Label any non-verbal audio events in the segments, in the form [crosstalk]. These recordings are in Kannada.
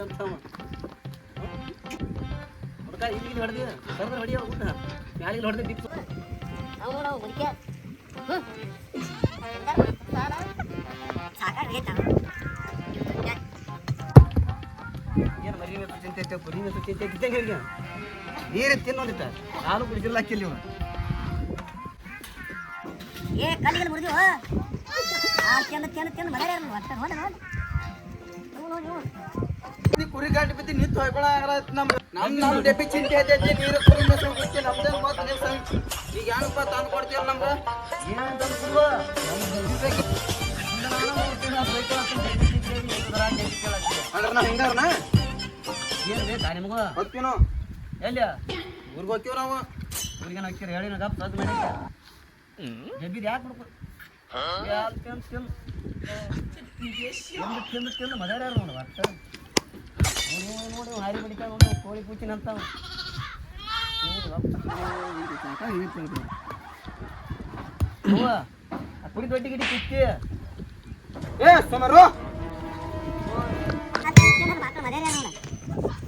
ಅಂತ ಹುಡುಗ ಇಲ್ಲಿ ಹೊಡೆದಿ? ಕರೆದ್ರೆ ಹೊಡಿಯ ಊಟ. ಮ್ಯಾಲಿಗೆ ಹೊಡೆದಿ ಬಿತ್ತು ಅವ್ನು ಹ್ಞೂ ಸಾಕಾಗೈತ ಏನು ಮರಿ ಮೇಲೆ ಚಿಂತೆ ನೀರು ತಿನ್ನೋದಿಟ್ಟ ನಾನು ಕುಡಿಸಿಲ್ಲ ಹಾಕಿಲ್ಲ ಏ ಕಲ್ಲಿಗೆ ಮುರಿದು ಆ ಚೆಂದ ಚೆಂದ ಚೆಂದ ಮರ ಒಟ್ಟ ನೋಡಿ ನೋಡಿ ಕುರಿ ಗಾಡಿ ಬಿದ್ದು ನಿಂತು ಹೊಯ್ಕೊಳ ನಮ್ ನಮ್ ನಮ್ ಡೆಬ್ಬಿ ಚಿಂತೆ ಐತೈತಿ ನೀರು ಕುರಿ ಮೇಸು ಬಿಟ್ಟು ನಮ್ದೇನು ಮಾತು ನೀವು ಸಂಗ್. ಈಗ ಏನಪ್ಪ ತಂದು ಕೊಡ್ತೀವಿ ನಮ್ಗೆ? ಅಂದ್ರೆ ನಾವು ಹಿಂಗಾರನ ಏನು ಬೇಕಾ ನಿಮಗೂ ಹೋಗ್ತೀವಿ ನಾವು? ಎಲ್ಲಿ ಊರಿಗೆ ಹೋಗ್ತೀವಿ ನಾವು ಊರಿಗೆ ಹೇಳಿ ಮಾಡಿ ಡೆಬ್ಬಿದು ಯಾಕೆ ಬಿಡ್ಬೇಕು ಯಾರು ತಿಂದು ತಿಂದು ತಿಂದು ನೋಡಿ ನೋಡಿ ಹಾರಿ ಬಿಡಿತ ನೋಡಿ ಕೋಳಿ ಕೂಚಿನ ಅಂತ ಕುಡಿ ದೊಡ್ಡ ಗಿಡಿ ಕಿತ್ತಿ ಏ ಸೋಮರು ಮಕ್ಕಳು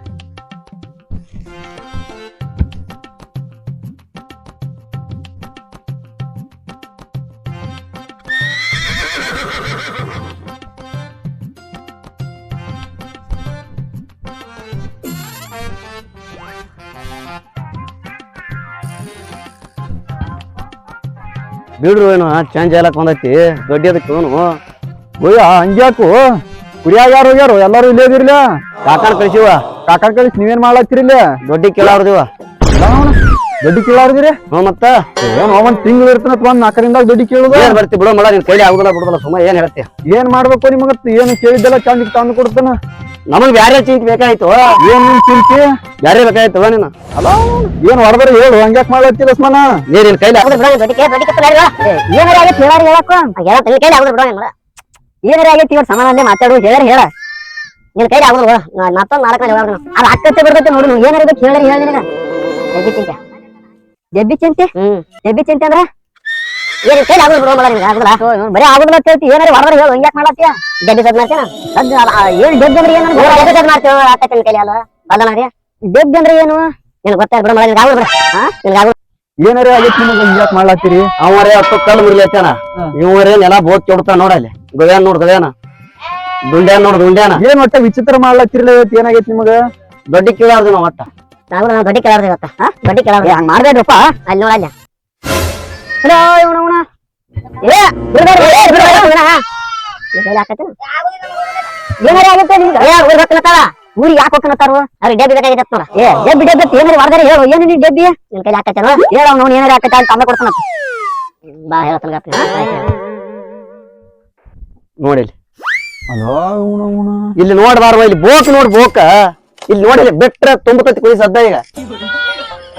ಬಿಡ್ರು ಏನು ಚೇಂಜ್ ಎಲ್ಲ ಬಂದೈತಿ ದೊಡ್ಡ ಅದಕ್ಕೆ ಓಯ್ಯ ಹಂಗ್ಯಾಕು ಕುಡಿಯಾಗ ಯಾರು ಹೋಗ್ಯಾರು? ಎಲ್ಲಾರು ಇಲ್ಲೇ ಇದಿರ್ಲ ಕಾಕನ್ ಕಳಿಸಿವ? ಕಾಕನ್ ಕಳಿಸಿ ನೀವೇನ್ ಮಾಡ್ಲತ್ತೀರಿಲ್ಲ ದೊಡ್ಡ ಕೇಳಾರ್ದಿವ. ದೊಡ್ಡ ಕೇಳಾರ್ದಿರಿ? ಹ್ಞೂ ಮತ್ತ. ಏನು ಒಂದ್ ತಿಂಗಳು ಇರ್ತನ ಒಂದ್ ನಾಲ್ಕರಿಂದ ದೊಡ್ಡಿ ಕೇಳುದ? ಏನ್ ಬರ್ತಿ ಬಿಡೋ ಮಾಡ ನಿನ್ ಕೈಲಿ ಆಗುದಿಲ್ಲ ಬಿಡುದಿಲ್ಲ ಸುಮ್ಮ ಏನ್ ಹೇಳ್ತಿ? ಏನ್ ಮಾಡ್ಬೇಕು ನಿಮಗ ಏನು ಕೇಳಿದ್ದೆಲ್ಲ ಚಂದ ತಂದು ಕೊಡ್ತಾನ? ನಮಗ್ ಬ್ಯಾರೆ ಚಿಂತೆ ಬೇಕಾಯ್ತು. ಏನ್ ನಿನ್ ಚಿಂತೆ? ಬ್ಯಾರೆ ಬೇಕಾಯ್ತು ನೀನು. ಅಲ್ಲ ಏನ್ ಹೊರಬರಿ ಹೇಳು ಹಂಗ್ಯಾಕ್ ಮಾಡ್ಲತ್ತಿಲ್ಲ ಸ್ಮನ ನೀರಿನ ಕೈಲಿ ಏನಾರ ಆಗೈತೆ ಹೇಳಾರ ಹೇಳಕ್ಕ ಎಲ್ಲ ತನ್ನ ಕೈಲಿ ಆಗುದು ಬಿಡೋ ನಿಮ್ಗೆ. ಏನಾರ ಆಗೈತಿ ಇವತ್ತು ಸಮಾನಲ್ಲೇ ಮಾತಾಡು ಹೇಳ ಹೇಳ. ನಿನ್ ಕೈಲಿ ಆಗುದು ಮತ್ತೊಂದು ನಾಲ್ಕು ಹೇಳ ಅದು ಅಕ್ಕತ್ತೆ ಬರ್ತೈತೆ ನೋಡು ಏನಾರ ಬೇಕು ಹೇಳ ಹೇಳಿ ನಿನಗ. ಜಬ್ಬಿ ಚಿಂತೆ. ಜಬ್ಬಿ ಚಿಂತೆ? ಹ್ಮ್. ಡೆಬ್ಬಿ ಚಿಂತೆ ಅಂದ್ರ? ಏನ್ ಕೈಲಿ ಆಗುದು ಬಿಡೋ ಮಳ ನಿಮ್ಗೆ ಆಗುದಿಲ್ಲ. ಬರೀ ಆಗುದಿಲ್ಲ ಅಂತ ಹೇಳ್ತಿ. ಏನಾರ ಹೇಳು ಹಂಗ್ಯಾಕ್ ಮಾಡತ್ತೀಯ ಮಾಡ್ತೀನ ಏನ್ ಅಂದ್ರೆ ಏನು ಡೆಬ್ಬಿ ಸದ್ ಮಾಡ್ತೀವಿ ಆಕತ್ತೆ ನಿನ್ ಕೈಲಿ ಅಲ್ಲ ಬದಲಾರಿ ಡೆಬ್ಬಿ ಅಂದ್ರೆ ಏನು? ನಿನಗೆ ಗೊತ್ತಾಗ ಬಿಡೋ ಮಳ ನಿನ್ಗೆ ಆಗುದು ಬಿಡ ಹಾ? ನಿನ್ಗೆ ಆಗುದು ಏನಾರ ಆಗೈತಿ ನಿಮಗ ಹಂಗ್ಯಾಕ್ ಮಾಡ್ಲತ್ತೀರಿ? ಅವರೇ ಹತ್ತು ಕಲ್ಲು ಮುರಿಲತ್ತಾನ ಇವರೇ ನೆಲ ಬೋತ್ ಕೆಡ್ತಾನ ನೋಡಲ್ಲಿ ಗವ್ಯಾನ್ ನೋಡ್ ದುಂಡ್ಯಾನ್ ನೋಡ್ ದುಂಡ್ಯಾನ. ಏನ್ ಒಟ್ಟ ವಿಚಿತ್ರ ಮಾಡ್ಲತ್ತಿರಲ್ಲ ಇವತ್ತು? ಏನಾಗೈತಿ ನಿಮಗ? ದೊಡ್ಡ ಕೇಳಾರ್ದು ನಾವ್ ಒಟ್ಟ. ನಾವು ನಾವು ದೊಡ್ಡ ಕೆಳಾರ್ದ ಇವತ್ತ. ದೊಡ್ಡ ಕೆಳಾರ್ದ. ಹಂಗ ಮಾಡ್ಬೇಡ್ರಪ್ಪ ಅಲ್ಲಿ ನೋಡ ಏನಾರ ಆಗುತ್ತೆ ನಿಮ್ಗೆ ಊರಿಗೆ ಹೋಗ್ತಾನತ್ತಾರ ಊರಿಗೆ ಯಾಕೆ ಹೋಗ್ತಾನತ್ತಾರು ಅವ್ರಿಗೆ ಡೆಬ್ಬಿ ಬೇಕಾಗಿತ್ತು ನೋಡ. ಏ ಡೆಬ್ಬಿ ಡೆಬ್ಬಿ ಏನಾರ ಮಾಡ್ದಾರೆ ಹೇಳು ಏನು ನೀ ಡೆಬ್ಬಿ? ನಿನ್ ಕೈಲಿ ಹಾಕತ್ತೇನೋ ಹೇಳ ಅವ್ನು ಏನಾರ ಹಾಕತ್ತೆ ಅಂತ ತಂದ ಕೊಡ್ತಾನ ಬಾ ಹೇಳತ್ತನ ಗಪ್ಪ ನೋಡಿಲ್ಲಿ ಅಲೋ ಇಲ್ಲಿ. ನೋಡ್ಬಾರ್ವ ಇಲ್ಲಿ ಬೋಕ್ ನೋಡ್ ಬೋಕ. ಇಲ್ಲಿ ನೋಡಿಲ್ಲ ಬಿಟ್ರೆ ತುಂಬತೈತಿ ಕುದಿ ಸದ್ದ ಈಗ.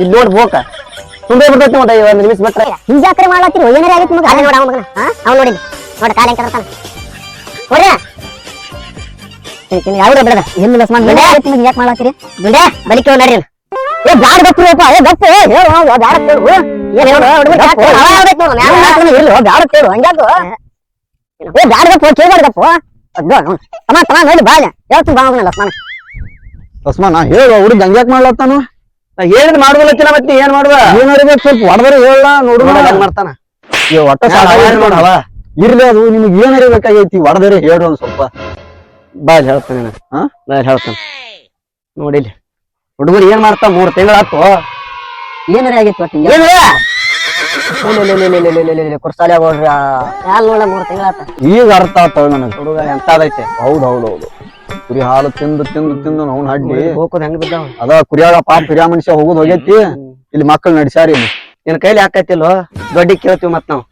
ಇಲ್ಲಿ ನೋಡ್ ಬೋಕ. ತುಂಬೇ ಬಿಡ್ತೈತಿ ನೋಡ ಒಂದ್ ನಿಮಿಷ ಬಿಟ್ರೆ. ಹಿಂಜಾಕ್ರೆ ಮಾಡ್ಲಾತಿರು ಏನಾರ ಆಗಿತ್ತು ಮಗ. ಅಲ್ಲ ನೋಡ ಅವ್ನ ಮಗನ. ಅವ್ನು ನೋಡಿ ನೋಡ ಕಾಲ ಹೆಂಗ್ ಕರ್ತಾನ ನೋಡ್ರಿ ಬಿಡದ ಏನು ಬಿಡ ನಿಮ್ಗೆ ಯಾಕೆ ಮಾಡ್ಲಾತಿರಿ ಬಿಡ ಬಲಿಕೆ ನಡ್ರಿ. ಏ ಬ್ಯಾಡ ಗಪ್ಪ ಏ ಗಪ್ಪ ಹೇಳು ಅವ್ನು ಬ್ಯಾಡ ಕೇಳು. ಏನ್ ಹೇಳು ಹುಡುಗ ಇಲ್ಲ ಬ್ಯಾಡ ಕೇಳು. ಹಂಗ್ಯಾಕು ಏ ಬ್ಯಾಡ ಗಪ್ಪ ಗಪ್ಪ. ಅದ್ದ ತಮ್ಮ ತಮ್ಮ ನೋಡಿ ಬಾಳೆ ಹೇಳ್ತೀನಿ ಬಾ ಹೋಗೋಣ ಲಸ್ಮಾನ? ಲಸ್ಮಾನ ಹೇಳು ಹುಡುಗ ಹಂಗ್ಯಾಕ್ ಮಾಡ್ಲತ್ತಾನು? ನಾ ಹೇಳಿದ್ ಮಾಡುದಿಲ್ಲ ಮತ್ತೆ ಏನ್ ಮಾಡುವ ಏನಾರ ಸ್ವಲ್ಪ ಹೊಡೆದ್ರೆ ಹೇಳ ನೋಡು ಮಾಡ್ತಾನ? ಏ ಒಟ್ಟ ನೋಡವ ಇರ್ಲಿ ಅದು ನಿಮ್ಗೆ ಏನ್ ಬೇಕಾಗೈತಿ ಹೊಡೆದ್ರೆ ಹೇಳು ಒಂದ್ ಸ್ವಲ್ಪ. ಬಾ ಹೇಳ್ತಾನೆ ಬಾ ಇಲ್ಲಿ ಹೇಳ್ತಾನೆ. ನೋಡಿಲ್ಲ ಹುಡುಗರು ಏನ್ ಮಾಡ್ತಾ ಮೂರ್ ತಿಂಗಳಾತು ಏನಾರ ಆಗಿತ್ತು ಒಟ್ಟು ಕುರ್ಸಾಲೆ ಹೋಗ್ರಿ ಯಾಲ್ ನೋಡ ಮೂರು ತಿಂಗಳಾತ ಈಗ ಅರ್ಥ ಆಗ್ತಾವ ನನಗೆ. ಹುಡುಗ ಎಂತಾದೈತೆ ಹೌದ್ ಹೌದ್ ಹೌದು. ಕುರಿ ಹಾಲು ತಿಂದು ತಿಂದು ತಿಂದು ಅವ್ನ ಹಡ್ಡಿ. ಹೋಗೋದು ಹೆಂಗ್ ಬಿದ್ದಾವ? ಅದ ಕುರಿಯಾಗ ಪಾಪ ಹಿರಿಯ ಮನುಷ್ಯ ಹೋಗೋದು ಹೋಗೈತಿ. ಇಲ್ಲಿ ಮಕ್ಕಳು ನಡ್ಸ್ಯಾರಿ ಇಲ್ಲಿ. ನಿನ್ ಕೈಲಿ ಹಾಕೈತಿಲ್ಲೋ? ದೊಡ್ಡಿ ಕೇಳ್ತೀವಿ ಮತ್ ನಾವು.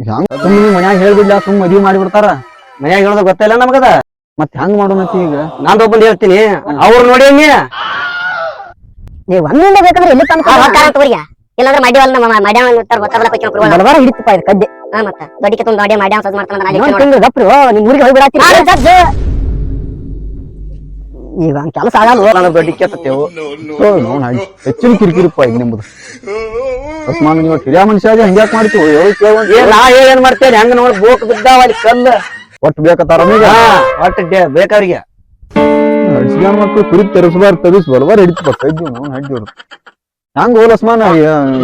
ಹೆಂಗ್ ಸುಮ್ಮನೆ ಮನ್ಯಾಗ ಹೇಳ್ಬಿಡ್ಲ ಸುಮ್ ಮದ್ವಿ ಮಾಡಿಬಿಡ್ತಾರ? ಮನ್ಯಾಗ ಹೇಳೋದು ಗೊತ್ತಿಲ್ಲ ನಮಗದ? ಮತ್ ಹೆಂಗ್ ಮಾಡೋಣತಿ ಈಗ? ನಾನು ಒಬ್ಬಂದ್ ಹೇಳ್ತೀನಿ. ಅವ್ರು ನೋಡಿ ನೀ ನೀವು ಒಂದಿಂದ ಬೇಕಂದ್ರೆ ಎಲ್ಲಿ ತಂದು ತಗೋರಿಯ? ಇಲ್ಲಾಂದ್ರೆ ಮಡ್ಡಿ ಹೊಲ ನಮ್ಮ ಮಡ್ಯ ಬಡಬಾರ ಹಿಡಿತಪ್ಪ ಇದು ಕದ್ದೆ ಹಾ ಮತ್ತ. ದೊಡ್ಡಿಕೆ ತುಂಬ ದೊಡ್ಡ ಮಡ್ಯ ಸದ್ ಮಾಡ್ತಾನ ನಾನು ತಿಂಗಳು ಗಪ್ರು ನಿಮ್ ಊರಿಗೆ ಹೋಗಿ ಬಿಡತ್ತೀನಿ ಈಗ ಹಂಗ್ ಕೆಲಸ ಆಗಲ್ಲ ನನಗೆ ದೊಡ್ಡ ಕೆತ್ತೇವು ಸೊ ಹೆಚ್ಚಿನ ಕಿರಿಕಿರಿಪ್ಪ ಈಗ ನಿಮ್ದು. ಅಸ್ಮಾನ್ ನೀವು ಕಿರಿಯ ಮನುಷ್ಯ ಆಗಿ ಹಂಗ್ಯಾಕ್ ಮಾಡ್ತೀವಿ? ಹೇಳಿ ಏ ನಾ ಏನ್ ಮಾಡ್ತೇನೆ? ಹೆಂಗ ನೋಡಿ ಬೋಕ್ ಬಿದ್ದಾವ ಅಲ್ಲಿ ಕಲ್ಲು. ಒಟ್ಟು ಬೇಕತ್ತಾರ ಒಟ್ಟು ಡೇ ಬೇಕವ್ರಿಗೆ. ಹಡ್ಸಿಗೆ ಮಕ್ಕಳು ಕುರಿ ತರಿಸ್ಬಾರ್ದು ತರಿಸ್ ಬರಬಾರ ಹಿಡಿತಪ್ಪ ಕೈದ್ವಿ ನಾವು ಹಡ್ಡಿವ್ರು ಹೆಂಗ್ ಹೋಲ್ ಅಸ್ಮಾನ?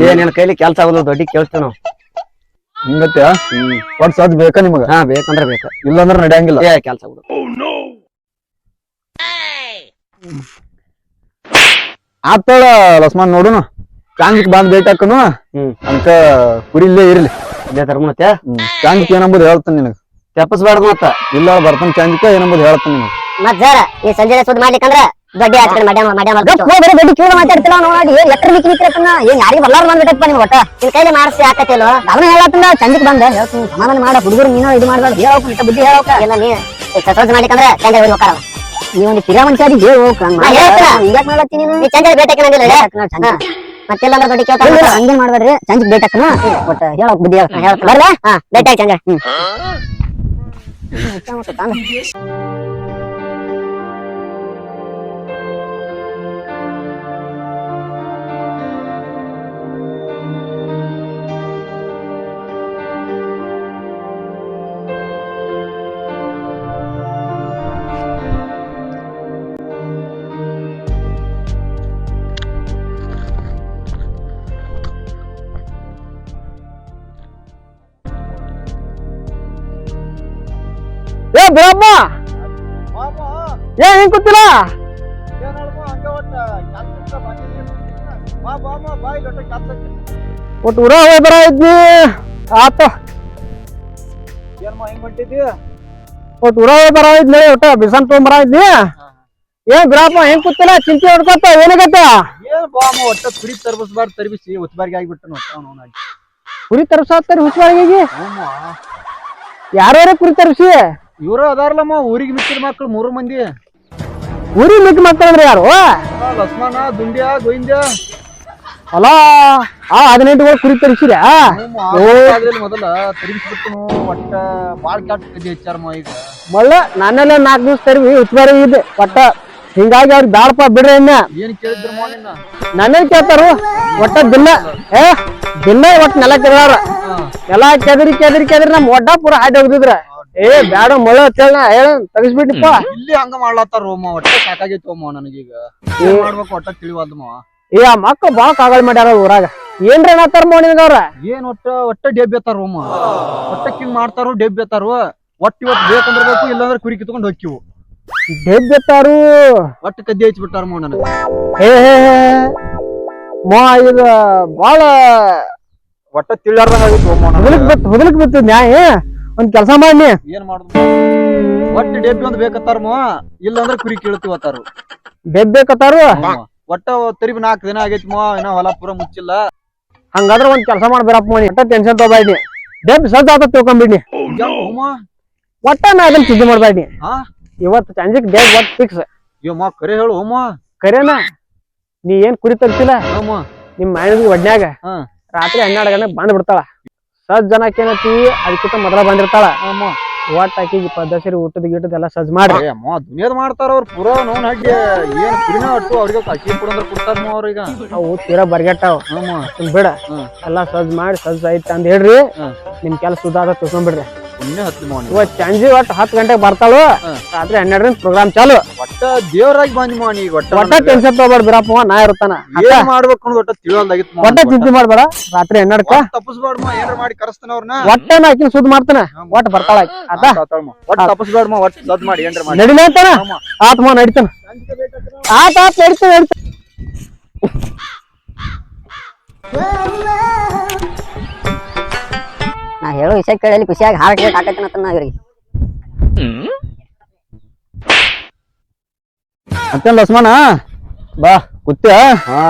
ಏ ನಿನ್ ಕೈಲಿ ಕೆಲಸ ಆಗೋದು ದೊಡ್ಡ ಕೇಳ್ತೇವೆ ನಾವು. ಹಿಂಗತ್ಯ? ಒಟ್ ಸದ್ ಬೇಕಾ ನಿಮಗ? ಹಾ ಬೇಕಂದ್ರೆ ಬೇಕಾ. ಇಲ್ಲಾಂದ್ರೆ ನಡೆಯಂಗಿಲ್ಲ. ಏ ಕೆಲ್ಸ ಆಗೋದು ಆತಳ ಲಸ್ಮಾನ್ ನೋಡುನು ಚಾಂದಿಕ್ ಬಂದ್ ಭೇಟಿ ಹ್ಮ್. ಅಂತ ಇಲ್ಲೇ ಇರ್ಲಿ. ಇದೇ ಧರ್ಮತೆ ಚಾಂದಿಕ್ ಏನಂಬುದು ಹೇಳ್ತಾನೆ ನಿನಗೆ. ತೆಪ್ಪಸ್ಬಾರ್ದು ಮತ್ತ. ಇಲ್ಲ ಬರ್ತಾನೆ ಚಾಂದಿಕ ಏನಂಬುದು ಹೇಳ್ತಾನೆ ನಿನಗೆ. ಮತ್ ಜರ ಈ ಸಂಜೆ ಸುದ್ದಿ ಮಾಡ್ಲಿಕ್ಕಂದ್ರ ದೊಡ್ಡ ಆಚರಣೆ ಮಡ್ಯ ಮಡ್ಯ ಬೇರೆ ಬಡ್ಡಿ ಕೇಳಿ ಮಾತಾಡ್ತಿಲ್ಲ ನೋಡಿ ಎತ್ತರ ಬಿಕ್ಕಿ ನಿಕ್ಕಿರತ್ತನ್ನ ಏನ್ ಯಾರಿಗೆ ಬರ್ಲಾರ ಬಂದ್ಬಿಟ್ಟಪ್ಪ ನೀವು ಒಟ್ಟ? ನಿನ್ ಕೈಲಿ ಮಾಡಿಸಿ ಆಕತಿಲ್ವ ಅವನು ಹೇಳತ್ತಂದ ಚಂದಕ್ ಬಂದ. ಹೇಳ್ತೀನಿ ಸಮಾಧಾನ ಮಾಡ. ಹುಡುಗರು ನೀನು ಇದು ಮಾಡ್ಬಾರ್ದು. ಹೇಳೋಕ ಬುದ್ಧಿ ಹೇಳೋಕ. ಇಲ್ಲ ನೀ ಸಸೋಜ್ ಮಾಡ್ಲಿಕ್ಕಂದ್ರ ಚಂದ ಹೋಗಿ ಹೋಗಾರ ನೀ ಒಂದು ಕಿರಿಯ ಮನುಷ್ಯ ಅದಿ ಹೇಳು ಹಿಂಗ್ಯಾಕ್ ಮಾಡ್ಲತ್ತೀನಿ ನೀ ಚಂದ ಬೇಟಕ್ಕೆ ನಂದಿಲ್ಲ ಮತ್ತೆಲ್ಲ ದೊಡ್ಡ ಕೇಳ್ತಾರ ಹಂಗೇನ್ ಮಾಡ್ಬೇಡ್ರಿ? ಚಂದ ಬೇಟಕ್ಕನ ಒಟ್ಟ ಹೇಳೋಕ್ ಬುದ್ಧಿ ಹೇಳ್ತಾನ. ಬರ್ಲಾ ಹಾ ಬೇಟ ಚಂದ ಹ್ಮ್. ಏ ಏನ್ ಏ ಹಿಂಗ್ ಕೂತಿಲ್ಲ? ಒಟ್ಟು ಊರ ಬರ ಇದ್ನಿ ಆತ. ಒಟ್ಟು ಊರ ಬರ ಇದ್ನಿ ಒಟ್ಟ ಬಿಸನ್ ತೊಗೊಂಡ್ ಬರ ಇದ್ನಿ ಏನ್ ಬಿಡಪ್ಪ ಹೆಂಗ್ ಕೂತಿಲ್ಲ? ಚಿಂತೆ ಹೊಡ್ಕೊತ ಏನಾಗತ್ತ ಏನ್ ಬಾಮ ಒಟ್ಟ ಕುರಿ ತರ್ಬಸ್ಬಾರ್ದು ತರ್ಬಿಸಿ ಉತ್ಬಾರ್ಗಿ ಆಗ್ಬಿಟ್ಟು ನೋಡ್ತಾವ ಕುರಿ ತರ್ಸಾತ್ತಾರ ಹುಷಾರಾಗಿ ಯಾರ್ಯಾರ ಕುರಿ ತರ್ಸಿ? ಇವ್ರು ಅದಾರಲ್ಲಮ್ಮ ಊರಿಗೆ ಮಿಕ್ಕಿದ ಮಕ್ಳು ಮೂರು ಮಂದಿ. ಊರಿ ಮಕ್ಕಳು ಅಂದ್ರೆ ಯಾರು? ಲಕ್ಷ್ಮಣ ದುಂಡ್ಯ ಗೋವಿಂದ ಅಲ್ಲ ಆ ಹದಿನೆಂಟು ಹದಿನೆಂಟುಗಳು ಕುರಿ ತರಿಸಿರ ಅದ್ರಲ್ಲಿ ಮೊದಲ ತರಿಸ್ಬಿಟ್ಟು ಒಟ್ಟ ಬಾಳ್ ಕೆಟ್ಟ ಹೆಚ್ಚಾರಮ್ಮ ಈಗ. ಮಳ್ಳ ನನ್ನೆಲ್ಲ ನಾಲ್ಕು ದಿವಸ ತರಿವಿ ಉತ್ಬಾರಿ ಇದೆ ಒಟ್ಟ ಹಿಂಗಾಗಿ ಅವ್ರಿಗೆ ಬ್ಯಾಡಪ್ಪ ಬಿಡ್ರಿ ಇನ್ನ. ಏನ್ ಕೇಳಿದ್ರು ನಿನ್ನ? ನನ್ನೇ ಕೇಳ್ತಾರು? ಒಟ್ಟ ಬಿಲ್ಲ ಏ ಬಿಲ್ಲ ಒಟ್ಟ ನೆಲ ಕೆದಾರ ನೆಲ ಕೆದರಿ ಕೆದರಿ ಕೆದರಿ ನಮ್ ಒಡ್ಡ ಪೂರ ಹಾಡಿ ಹೋಗಿದ್ರ ಏ ಬ್ಯಾಡ ಮಳೆ ಅಂತೇಳ ಹೇಳ ತೆಗಿಸ್ಬಿಟ್ಟಿಪ್ಪ ಇಲ್ಲಿ ಹಂಗ ಮಾಡ್ಲತ್ತಾರ ಓಮ ಒಟ್ಟ ಸಾಕಾಗೈತಿ ಓಮ ನನಗೀಗ ಏನ್ ಮಾಡ್ಬೇಕು ಒಟ್ಟ ತಿಳಿವಲ್ದಮ್ಮ ಏ ಆ ಮಕ್ಕ ಬಾಳ ಕಾಗಲ್ ಮಾಡ್ಯಾರ ಊರಾಗ. ಏನ್ರ ಏನತ್ತಾರ ಮೋಣಿಗ ಅವ್ರ? ಏನ್ ಒಟ್ಟ ಒಟ್ಟ ಡೆಬ್ಬಿ ಎತ್ತಾರ ಓಮ ಒಟ್ಟ ಕಿಂಗ್ ಮಾಡ್ತಾರು ಡೆಬ್ಬಿ ಎತ್ತಾರು ಒಟ್ಟ ಇವತ್ತು ಬೇಕಂದ್ರ ಬೇಕು ಇಲ್ಲಾಂದ್ರೆ ಕುರಿ ಕಿತ್ಕೊಂಡು ಹೊಕ್ಕಿವು. ಡೆಬ್ಬೆತ್ತಾರು ಒಟ್ಟ ಕದ್ದಿ ಹಚ್ಬಿಟ್ಟಾರ ಮೋ ನನಗ. ಏ. ಮೋ ಇದು ಬಾಳ ಒಟ್ಟ ತಿಳಿಯಾರ್ದಂಗ ಆಗಿತ್ತು ಓಮ ಹುದಲಕ್ ಬಿತ್ ಹುದಲಕ್ ಬಿತ್ತು ನ್ಯಾಯ. ಒಂದ್ ಕೆಲಸ ಮಾಡಿ ಏನ್ ಮಾಡುದು? ಒಟ್ಟ ಡೆಬ್ಬಿ ಒಂದ್ ಇಲ್ಲ ಅಂದ್ರ ಕುರಿ ಕೇಳ್ತೀವ ಡೆಬ್ ಬೇಕತ್ತಾರು? ಒಟ್ಟ ತರಿಬಿ ನಾಲ್ಕು ದಿನ ಆಗೈತಿ ಮೋ ಏನೋ ಹೊಲ ಪೂರ ಮುಚ್ಚಿಲ್ಲ. ಹಂಗಾದ್ರ ಒಂದ್ ಕೆಲಸ ಮಾಡ್ಬೇರಪ್ಪ ಮನಿ. ಒಟ್ಟ ಟೆನ್ಷನ್ ತಗೋಬೇಡಿ ಡೆಬ್ ಸದ್ ಆತ ತಿಳ್ಕೊಂಬಿಡ್ನಿ. ಒಟ್ಟ ನಾ ಅದನ್ನ ಚಿಂತೆ ಮಾಡ್ಬೇಡಿ ಹಾ? ಇವತ್ತು ಸಂಜೆಗ್ ಡೇಟ್ ಒಟ್ ಫಿಕ್ಸ್ ಯಮ್ಮ ಕರೆ ಹೇಳು ಹೋಮ ಕರೇನ? ನೀ ಏನ್ ಕುರಿ ತರ್ತಿಲ್ಲ ಹೋಮ ನಿಮ್ ಮನೆಗೆ ಒಡ್ನ್ಯಾಗ ಹಾ. ರಾತ್ರಿ ಹನ್ನೆರಡು ಗಂಟೆ ಬಂದ್ ಬಿಡ್ತಾಳ. ಸಜ್ ಜನಕ್ಕೆ ಏನೈತಿ ಅದಕ್ಕಿಂತ ಮೊದಲ ಬಂದಿರ್ತಾಳ. ಒಟ್ಟ ಹಾಕಿ ಪದ್ದಸರಿ ಊಟದ ಗೀಟದ ಎಲ್ಲ ಸಜ್ ಮಾಡ್ರಿ. ಅಮ್ಮ ದುನಿಯದ್ ಮಾಡ್ತಾರ ಅವ್ರ ಪೂರ ನೋನ್ ಹಾಕಿ ಏನ್ ಕುರಿನ ಒಟ್ಟು ಅವ್ರಿಗೆ ಅಕ್ಕಿ ಕೊಡಂದ್ರ ಕೊಡ್ತಾರ ಅವ್ರೀಗ. ಅವು ತೀರಾ ಬರ್ಗೆಟ್ಟಾವ. ಬಿಡ. ಎಲ್ಲಾ ಸಜ್ ಮಾಡಿ ಸಜ್ಜ ಐತಿ ಅಂದ್ ಹೇಳ್ರಿ. ನಿಮ್ ಕೆಲಸ ಸುಧಾರ ತಿಳ್ಕೊಂಡ್ಬಿಡ್ರಿ ಪುಣ್ಯ. ಸಂಜೆ ಒಟ್ಟು ಹತ್ತು ಗಂಟೆಗೆ ಬರ್ತಾಳು. ರಾತ್ರಿ ಹನ್ನೆರಡರಿಂದ ಪ್ರೋಗ್ರಾಮ್ ಚಾಲು. ಒಟ್ಟ ದೇವರಾಗಿ ಬಂದ್ ಮಾಡಿ ನೀ ಒಟ್ಟ ಒಟ್ಟ ಟೆನ್ಷನ್ ತಗೋಬೇಡ ಬಿರಪ್ಪ ನಾ ಇರ್ತಾನ ಏನ್ ಮಾಡ್ಬೇಕು ಅನ್ನೋದು ಒಟ್ಟ ತಿಳಿಯೋದಾಗಿತ್ತು ಒಟ್ಟ ಚಿಂತೆ ಮಾಡ್ಬೇಡ ರಾತ್ರಿ ಹನ್ನೆರಡಕ್ಕ. ತಪ್ಪಸ್ಬೇಡಮ್ಮ ಏನ್ರ ಮಾಡಿ ಕರೆಸ್ತಾನ ಅವ್ರನ್ನ ಒಟ್ಟ ನಾ ಆಕಿನ ಸುದ್ದಿ ಮಾಡ್ತಾನ. ಒಟ್ಟ ಬರ್ತಾಳ. ಆತ ಒಟ್ಟ ತಪ್ಪಸ್ಬೇಡಮ್ಮ ಒಟ್ಟ ಸದ್ ಮಾಡಿ ಏನ್ರ ಮಾಡಿ. ನಡಿಲ ಅಂತಾನ ಆತ್ಮ ನಡಿತಾನ. ಆತ ಆತ್ ನಡಿತಾನ ನಡಿತಾನ. ನಾ ಹೇಳೋ ವಿಷಯ ಕೇಳಲಿ ಖುಷಿಯಾಗಿ ಹಾರ್ಟ್ ರೇಟ್ ಅಂತ ನಾ ಇವ್ರಿಗೆ. ಮತ್ತೇನ್ ಲಕ್ಷ್ಮಣ? ಬಾ ಕುತ್ಯ? ಹಾ.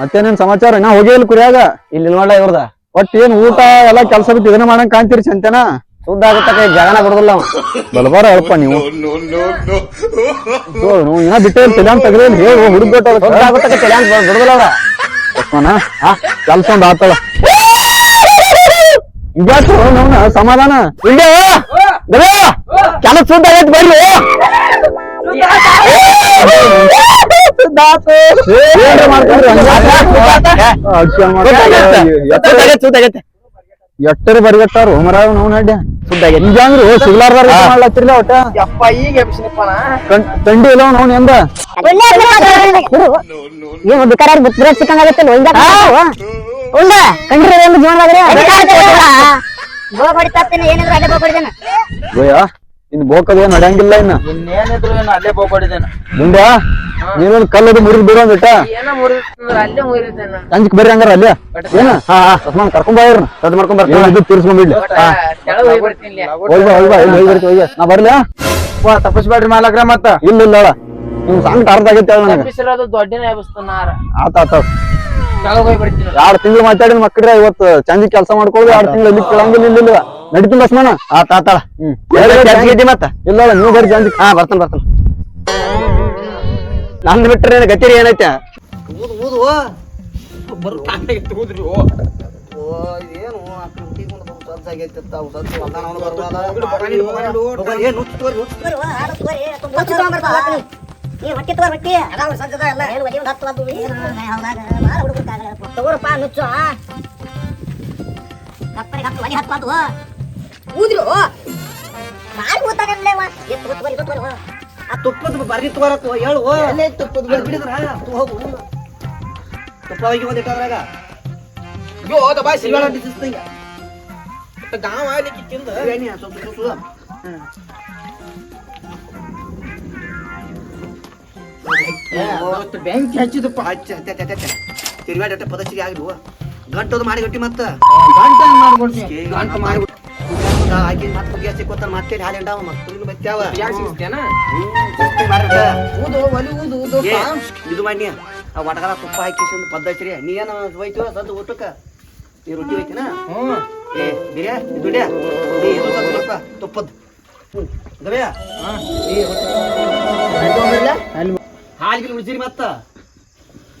ಮತ್ತೇನೇನ್ ಸಮಾಚಾರ? ನಾ ಹೋಗಿ ಇಲ್ಲಿ ಕುರಿಯಾಗ. ಇಲ್ಲಿ ನೋಡ್ಲ ಇವ್ರದ? ಒಟ್ ಏನ್ ಊಟ ಎಲ್ಲಾ ಕೆಲಸ ಬಿಟ್ಟು ಇದನ್ನ ಮಾಡಂಗ್ ಕಾಣ್ತೀರಿ ಚಂತೇನ? ಶುದ್ಧ ಆಗುತ್ತಕ ಜಗನ ಬಿಡುದಿಲ್ಲ ಅವ. ಬಲಬಾರ ಹೇಳಪ್ಪ ನೀವು. ನೀವು ಇನ್ನ ಬಿಟ್ಟೆ ತಲೆ ಅಂತ ತೆಗ್ದೇನ್ ಹೇಳು? ಹುಡುಗ ಶುದ್ಧ ತಲೆ ಅಂತ ಬಿಡುದಿಲ್ಲ ಅವ್ರ ಕೆಲ್ಸ ಒಂದು ಆತಳ. ಸಮಾಧಾನ. ಇಲ್ಲೇ ಕೆಲಸ ಸುದ್ದ ಆಗೈತಿ ಬರ್ಲಿ? ಎಟ್ಟರೆ ಬರಿಗಟ್ಟಾರು? ಮರ ನಾವು ಅಡ್ಡ. ಶುದ್ಧ ನಿಜಾಂದ್ರು ಸಿಗ್ಲಾರ್ದಾರ ಮಾಡ್ಲತ್ತಿರ್ಲ ಒಟ್ಟ. ಈಗ ತಂಡಿ ಇಲ್ಲ ಏನು ಬಿತ್ತರೆ ಸಿಕ್ಕಂಗಾಗತ್ತೆ ಉಂಡ ಉಂಡ ಕಂಡ್ರಿ ಒಂದು ಜೀವನದಾಗ್ರಿ ಗೋ ಹೊಡಿತಾತ್ತೇನೆ ಏನಿದ್ರು ಅಲ್ಲೇ ಬೋಗ್ ಹೊಡಿದೇನ ಗೋಯ ಇನ್ ಬೋಕದ ಏನ್ ನಡೆಯಂಗಿಲ್ಲ ಇನ್ನ. ಇನ್ನೇನಿದ್ರು ಏನು ಅಲ್ಲೇ ಹೋಗ್ಬಿಟ್ಟಿದ್ದೇನೆ ಮುಂದ ನೀನೊಂದ್ ಕಲ್ಲದು ಮುರಿದ್ ಬಿಡು ಮುರಿತೇನೆ ಸಂಜಿಕ್ ಬರ್ರಿ ಹಂಗಾರ ಅಲ್ಲೇ. ಏನ? ಹಾ ಹಾ ತಸ್ಮಾನ್ ಕರ್ಕೊಂಡ್ ಬಾ ಇವ್ರನ್ನ. ರದ್ದು ಮಾಡ್ಕೊಂಡ್ ಬರ್ತೀನಿ. ಇದು ತೀರ್ಸ್ಕೊಂಡ್ಬಿಡ್ಲಿ. ಇಲ್ಲಿ. ಹೋಗಿ ಹೋಗಿ ನಾ ಬರ್ಲಿ ವಾ ತಪ್ಪಿಸ್ಬೇಡ್ರಿ ಮಾಲಕ್ರ ಮತ್ತ. ಇಲ್ಲ ಇಲ್ಲ ನಿಮ್ ಅರ್ಧ ಆಗೈತೆ ನನಗೆ. ದೊಡ್ಡನೇ ಆತ ಆತ. ಎರಡ್ ತಿಂಗಳು ಮಾತಾಡಿನ ಮಕ್ಕಳ್ರೆ ಇವತ್ತು ಚಂದಿ ಕೆಲಸ ಮಾಡ್ಕೊಳ್ಳಿ ಎರಡ್ ತಿಂಗಳು ಇಲ್ಲಿ ಕೇಳಂಗಿಲ್ಲ ಇಲ್ಲ ತಾತಾಳ ಬಸ್ಮನ ಆತ ಆತ ಹ್ಮ್. ಮತ್ತ? ಇಲ್ಲ ನೀವು ಬರ್ರಿ ಚಂದಿ. ಹಾ ಬರ್ತಾನ ಬರ್ತಾನ. ನಂದ್ ಬಿಟ್ರೆ ಏನ್ ಗತಿರಿ ಏನೈತೆ? ಏನು ಏನು ನುಚ್ಚು ತೋರಿ ಹೊಟ್ಟೆ. ಹೊಟ್ಟೆ ಅದಾವ ಸಜ್ಜದ ಎಲ್ಲ. ಏನು ಒಡಿ ಒಂದು ಹತ್ತು ಅದು ಏನು ಹೌದಾಗ ಮಾರ ಹುಡುಗಕ್ಕಾಗಲ್ಲ ತಗೋರಪ್ಪ ನುಚ್ಚು ಕಪ್ಪರಿಗೆ ಹತ್ತು ಒಡಿ ಹತ್ತು ಅದು ಊದ್ರು ಗೊತ್ತು ಬರಿ ಗೊತ್ತು ಆ ತುಪ್ಪದ ಬರ್ರಿ ತಗೋರತ್ತು ಹೇಳು. ಅಲ್ಲೇ ತುಪ್ಪದ ಬಿಡಿದ್ರ? ತು ಹೋಗು. ತುಪ್ಪ ಹೋಗಿ ಒಂದ್ ಇಟ್ಟದ್ರಾಗ ಯೋ ಗಾವ ತಿಂದ ಸ್ವಲ್ಪ ಸುಸು ಬೆಂಕಿ ಹಚ್ಚಿದಪ್ಪ ಹಚ್ಚ ತಿರುಗಾಡಿ ಅಟ್ಟ ಪದಚ್ಚಿಗೆ ಆಗಿದ್ವು. ಗಂಟದು ಮಾಡಿ ಗಟ್ಟಿ ಮತ್ತ ಗಂಟ ಮಾಡ್ಕೊಡ್ತೀನಿ. ಗಂಟು ಮಾಡಿ ಹಾಕಿ ಮತ್ತೆ ಗ್ಯಾಸ್ ಸಿಕ್ಕೋತಾನ ಮತ್ತೆ ಹಾಲು ಎಂಡಾವ ಮತ್ತೆ ಬತ್ಯಾವ ಊದು ಒಲಿ ಊದು ಊದು ಇದು ಮಾಡಿ ಆ ಒಟಗರ ತುಪ್ಪ ಹಾಕಿ ಪದ್ಧತಿ ರೀ. ನೀ ಏನು ಹೋಯ್ತು ಸದ್ ಊಟಕ್ಕ? ನೀ ರೊಟ್ಟಿ ಹೋಯ್ತಿನ ಏ ಬಿರಿಯಾ ದುಡ್ಯಾ? ನೀ ಇದು ತುಪ್ಪದ. ಹ್ಞೂ ಗವ್ಯಾ ನೀ ಹಾಲಿಗೆ ಉಳಿಸಿರಿ ಮತ್ತ.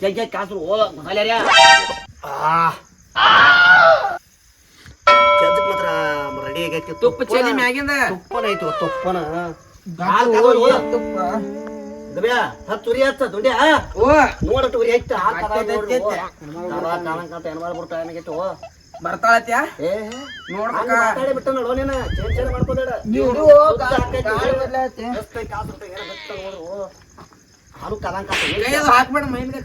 ಜಗ್ ಜಗ್ ಕಾಸು ಓ ಚದಕ್ ಮಾತ್ರ ರೆಡಿ ಆಗೈತಿ. ತುಪ್ಪ ಚೆಲ್ಲಿ ಮ್ಯಾಗಿಂದ. ತುಪ್ಪನ ಐತಿ ತುಪ್ಪನ. ಹತ್ತು ಉರಿ ಹಚ್ಚ ದುಡ್ಯಾ? ನೋಡಟ್ಟು ಉರಿ ಹಚ್ಚ ಬರ್ತಾಳತ್ಯಾ? ಏ ಮಾತಾಡಿ ಬಿಟ್ಟ ನೋಡು ನೀನು. ಚೇಂಜ್ ಕಾಸು ಮಾಡ್ಕೋಬೇಡ. ಹಾಲು ಕದಂಕ ಹಾಕ್ಬೇಡ ಮೈನ್ಗೆ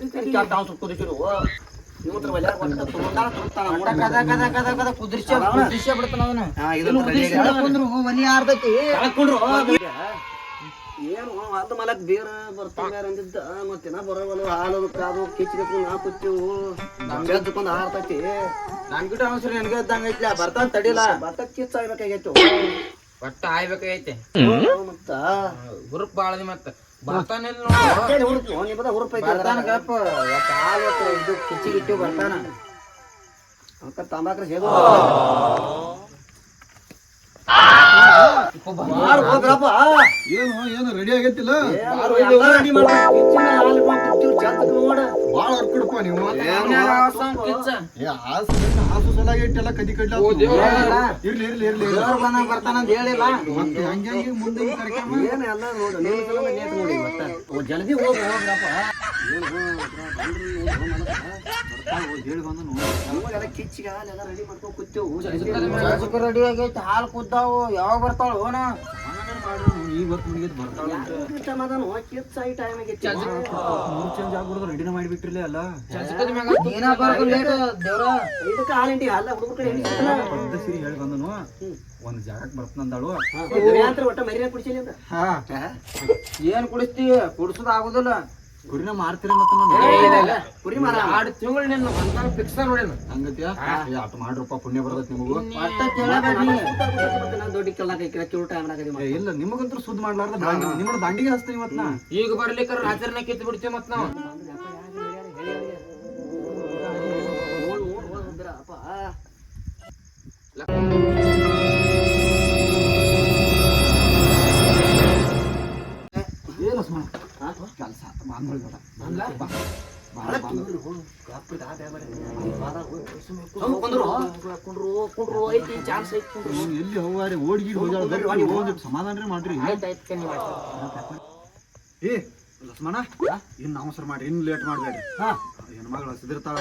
ಏನು ಅದ ಮಲಕ್ ಬೇರ ಬರ್ತಾರ ಅಂದಿದ್ದ ಮತ್ತಿನ ಬರೋವಲ್ಲ ಹಾಲು ಕಾದು ಕಿಚ್ಚಿಗೆ ನಾ ಕುತ್ತೀವು ಬೆದ್ದಕೊಂಡ್ ಹಾರ್ತೈತಿ ನನ್ ಗಿಡ ಅವಸರ ನನಗೆ ಇದ್ದಂಗ ಐತ್ಲ? ಬರ್ತಾನ ತಡಿಲ್ಲ ಬತ್ತ ಕಿಚ್ಚ ಆಗ್ಬೇಕಾಗೈತು. ಒಟ್ಟ ಆಯ್ಬೇಕಾಗೈತೆ ಮತ್ತ. ಗುರುಪ್ ಬಾಳದಿ ಮತ್ತ. ಬರ್ತಾನಿಲ್ಲ ಹುರುಪು ನೀ ಬದ ಹುರುಪ್ ಐತಿ ಬರ್ತಾನ ಗಪ್ಪ ಒಟ್ಟು ಇದು ಕಿಚ್ಚಿ ಗಿಟ್ಟು ಬರ್ತಾನ. ಅಕ್ಕ ತಾಂಬಾಕ್ರ ಸೇದು. ಏನು ಏನು ರೆಡಿ ಆಗೈತಿಲ್ಲ? ಬಾಳ ಹೊರ್ಕೊಡಪ್ಪ ನೀವು. ಹಾಸು ಹಾಸು ಸಲಾಗಿ ಇಟ್ಟೆಲ್ಲ ಕದಿ ಕಡ್ಲ ಇರ್ಲಿ ಇರ್ಲಿ ಇರ್ಲಿ ಬರ್ತಾನ ಅಂತ ಹೇಳಿಲ್ಲ. ಮತ್ತೆ ಹಂಗೆ ಹಂಗೆ ಮುಂದೆ. ಜಲ್ದಿ ಹೋಗಿ ಹೋಗ್ರಪ್ಪ. ರೆಡಿ ಆಗೈತಿ ಹಾಲು ಕುದ್ದಾವು ಯಾವಾಗ ಬರ್ತಾಳ ಹೋನ ರೆಡಿನ ಅಲ್ಲ ಹೇಳಿ ಬಂದನು ಒಂದ್ ಜಾಗಕ್ ಬರ್ತನಂದಾಳು ಅಂತ ಒಟ್ಟ ಮರಿನ ಕುಡಿಸಿಲ್ಲ ಏನ್ ಕುಡಿಸ್ತಿ? ಕುಡಿಸೋದ್ ಆಗುದಿಲ್ಲ. ಕುರಿನ ಮತ್ತೆ ಕುರಿ ಮಾರ. ಆಡು ತಿಂಗಳು ನಿನ್ನ ಫಿಕ್ಸ್ ನೋಡೇನು ಹಂಗತ್ಯಾ? ಅಟ್ ಮಾಡ್ರಪ್ಪ ಪುಣ್ಯ ಬರ್ತೈತಿ ನಿಮಗೂ. ದೊಡ್ಡ ಏ, ಇಲ್ಲ ನಿಮಗಂತೂ ಸುದ್ದಿ ಮಾಡ್ಲಾರ್ದ ದಾಂಡಿ ನಿಮ್ಮ ದಾಂಡಿಗೆ ಹಚ್ತೀನಿ ನಾ. ಈಗ ಬರ್ಲಿಕ್ಕೆ ರಾಜರ್ನ ಕಿತ್ ಬಿಡ್ತೀವಿ ಮತ್ ನಾವು ಎಲ್ಲಿ ಹೋಗಾರಿ ಓಡಿಗಿ ಹೋಗಿ ಸಮಾಧಾನ ಮಾಡ್ರಿ. ಏ ಲಕ್ಷ್ಮಣ ಇನ್ ಅವಸರ ಮಾಡ್ರಿ ಇನ್ ಲೇಟ್ ಮಾಡ್ಬೇಡ್ರಿ. ಹೆಣ್ಮಗಳು ಹಸಿದಿರ್ತಾಳ